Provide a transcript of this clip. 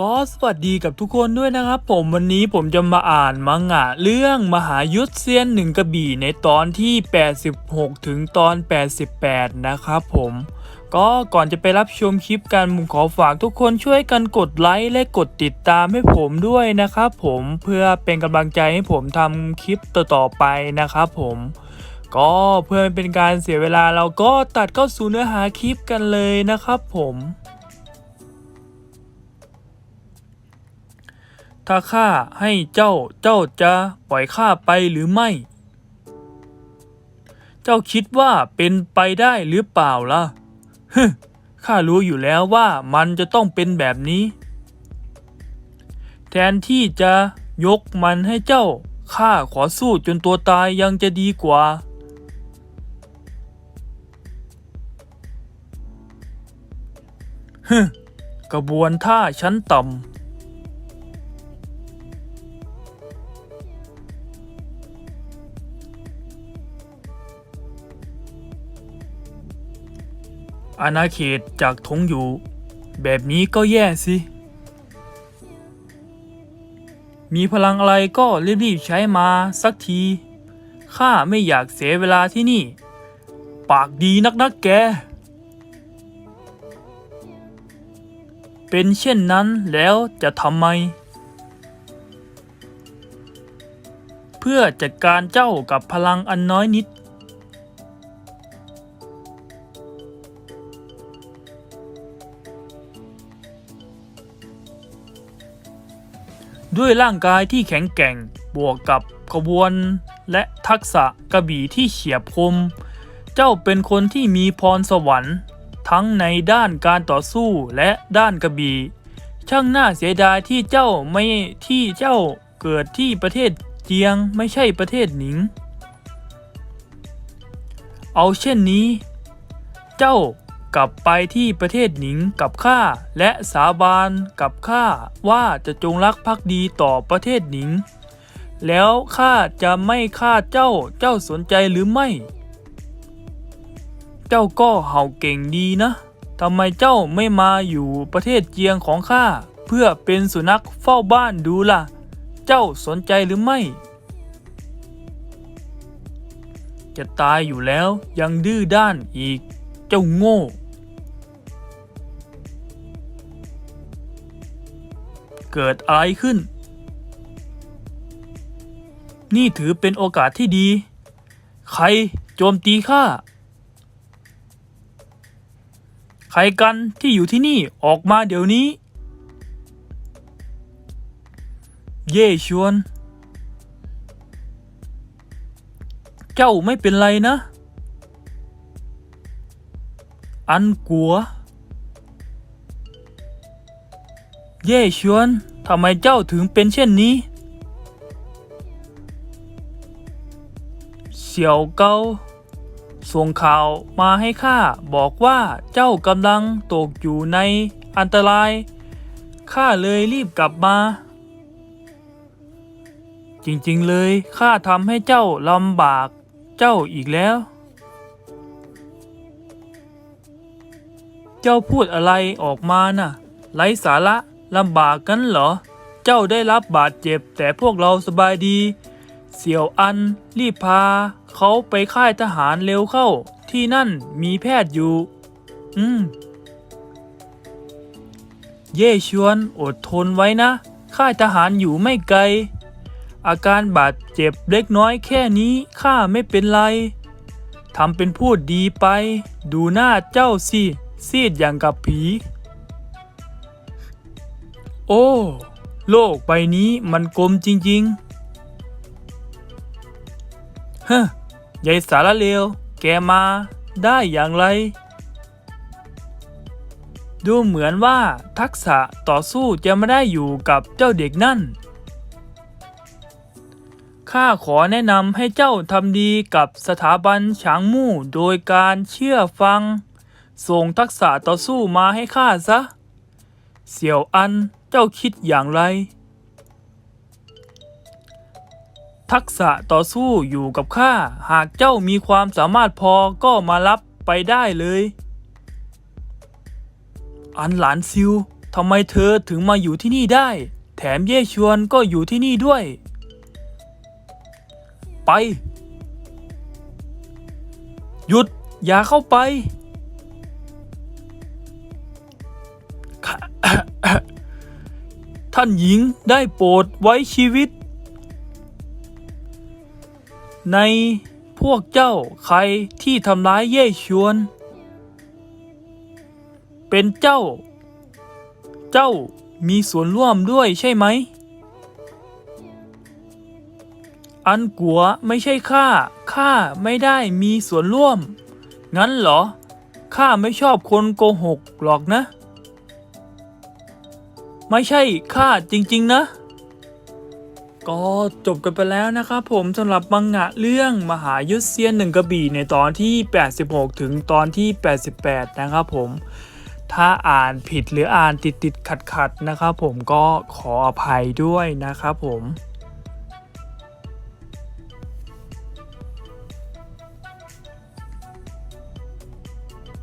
ก็สวัสดีกับทุกคนด้วยนะครับ ผมวันนี้ผมจะมาอ่านมังงะเรื่องมหายุทธเซียนหนึ่งกระบี่ในตอนที่ 86 ถึงตอน 88 นะครับผมก็ก่อนจะไปรับชมคลิปกันผมขอฝากทุกคนช่วยกันกดไลค์และกดติดตามให้ผมด้วยนะครับผมเพื่อเป็นกำลังใจให้ผมทำคลิปต่อๆไปนะครับผมก็เพื่อไม่เป็นการเสียเวลาเราก็ตัดเข้าสู่เนื้อหาคลิปกันเลยนะครับผม ถ้าข้าให้เจ้าเจ้าจะปล่อยข้าไปหรือไม่ เจ้าคิดว่าเป็นไปได้หรือเปล่าล่ะฮึข้ารู้อยู่แล้วว่ามันจะต้องเป็นแบบนี้ แทนที่จะยกมันให้เจ้าข้าขอสู้จนตัวตายยังจะดีกว่า ฮึกระบวนท่าชั้นต่ำ อาณาเขตจากทงอยู่ แบบนี้ก็แย่สิ มีพลังอะไรก็รีบๆใช้มาสักที ข้าไม่อยากเสียเวลาที่นี่ ปากดีนักนักแก เป็นเช่นนั้นแล้วจะทำไม เพื่อจัดการเจ้ากับพลังอันน้อยนิด ด้วยร่างกายที่แข็งแกร่ง บวกกับขบวนและทักษะกระบี่ที่เฉียบคม เจ้าเป็นคนที่มีพรสวรรค์ ทั้งในด้านการต่อสู้และด้านกระบี่ ช่างน่าเสียดายที่เจ้าไม่ที่เจ้าเกิดที่ประเทศเจียงไม่ใช่ประเทศหนิง เอาเช่นนี้ เจ้า กลับไปที่ประเทศหนิงกับข้าและสาบานกับข้าว่าจะจงรักภักดีต่อประเทศหนิง แล้วข้าจะไม่ฆ่าเจ้าเจ้าสนใจหรือไม่ เจ้าก็เห่าเก่งดีนะทำไมเจ้าไม่มาอยู่ประเทศเจียงของข้าเพื่อเป็นสุนัขเฝ้าบ้านดูล่ะ เจ้าสนใจหรือไม่ จะตายอยู่แล้วยังดื้อด้านอีก เจ้าโง่ เกิดอะไรขึ้น นี่ถือเป็นโอกาสที่ดี ใครโจมตีข้า ใครกันที่อยู่ที่นี่ออกมาเดี๋ยวนี้ เย่ชวน เจ้าไม่เป็นไรนะ อันกัว เย่ชวนทำไมเจ้าถึงเป็นเช่นนี้เสี่ยวเกาส่งข่าวมาให้ข้าบอกว่าเจ้ากำลังตกอยู่ในอันตราย ข้าเลยรีบกลับมา จริงๆเลยข้าทำให้เจ้าลำบากเจ้าอีกแล้ว เจ้าพูดอะไรออกมาน่ะ ไร้สาระ ลำบากกันเหรอ เจ้าได้รับบาดเจ็บแต่พวกเราสบายดี เสี่ยวอันรีบพา เขาไปค่ายทหารเร็วเข้า ที่นั่นมีแพทย์อยู่ อืม เย่ชวนอดทนไว้นะ ค่ายทหารอยู่ไม่ไกล อาการบาดเจ็บเล็กน้อยแค่นี้ข้าไม่เป็นไรทำเป็นพูดดีไป ดูหน้าเจ้าสิซีดอย่างกับผี อ้ โลกใบนี้มันกลมจริงๆ ฮะยายสารเลว แกมาได้อย่างไร ดูเหมือนว่าทักษะต่อสู้จะไม่ได้อยู่กับเจ้าเด็กนั่น ข้าขอแนะนำให้เจ้าทำดีกับสถาบันฉางมู่โดยการเชื่อฟัง ส่งทักษะต่อสู้มาให้ข้าซะ เสี่ยวอัน เจ้าคิดอย่างไร ทักษะต่อสู้อยู่กับข้า หากเจ้ามีความสามารถพอก็มารับไปได้เลย อันหลานซิวทำไมเธอถึงมาอยู่ที่นี่ได้ แถมเย่ชวนก็อยู่ที่นี่ด้วย ไป หยุดอย่าเข้าไป ท่านหญิงได้โปรดไว้ชีวิต ในพวกเจ้าใครที่ทำร้ายเย่ชวน เป็นเจ้า เจ้ามีส่วนร่วมด้วยใช่ไหม อันกัวไม่ใช่ข้าข้าไม่ได้มีส่วนร่วม งั้นเหรอข้าไม่ชอบคนโกหกหรอกนะ ไม่ใช่ข้าจริง ๆ นะ ก็จบกันไปแล้วนะครับผมสำหรับมังงะเรื่องมหายุทธเซียนหนึ่งกระบี่ในตอนที่ 86 ถึงตอนที่ 88 นะครับผมถ้าอ่านผิดหรืออ่านติดติดขัดขัดนะครับผมก็ขออภัยด้วยนะครับผม